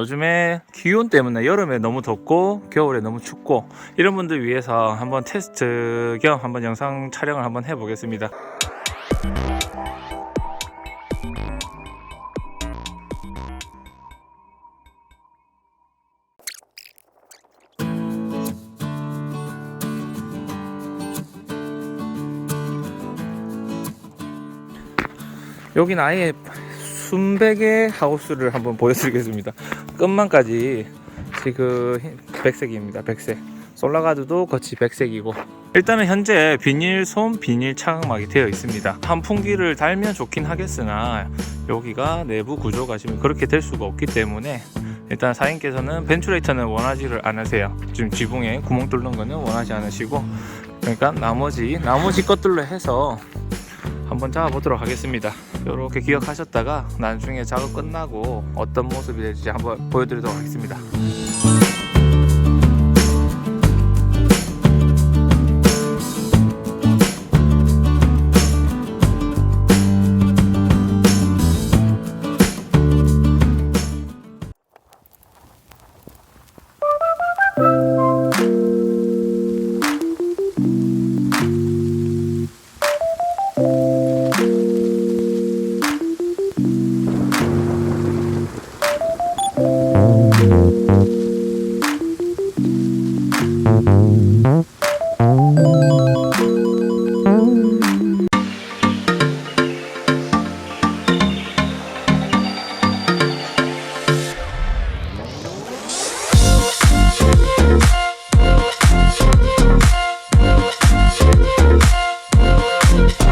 요즘에 기온 때문에 여름에 너무 덥고 겨울에 너무 춥고 이런 분들 위해서 한번 테스트 겸 한번 영상 촬영을 한번 해보겠습니다. 여긴 아예 순백의 하우스를 한번 보여드리겠습니다. 끝만까지 지금 흰- 백색입니다. 백색. 솔라가드도 거치 백색이고 일단은 현재 비닐 솜 비닐 차광막이 되어 있습니다. 환풍기를 달면 좋긴 하겠으나 여기가 내부 구조가 지금 그렇게 될 수가 없기 때문에 일단 사장님께서는 벤츄레이터는 원하지를 않으세요. 지금 지붕에 구멍 뚫는 거는 원하지 않으시고 그러니까 나머지 나머지 것들로 해서 한번 잡아보도록 하겠습니다. 이렇게 기억하셨다가 나중에 작업 끝나고 어떤 모습이 될지 한번 보여드리도록 하겠습니다.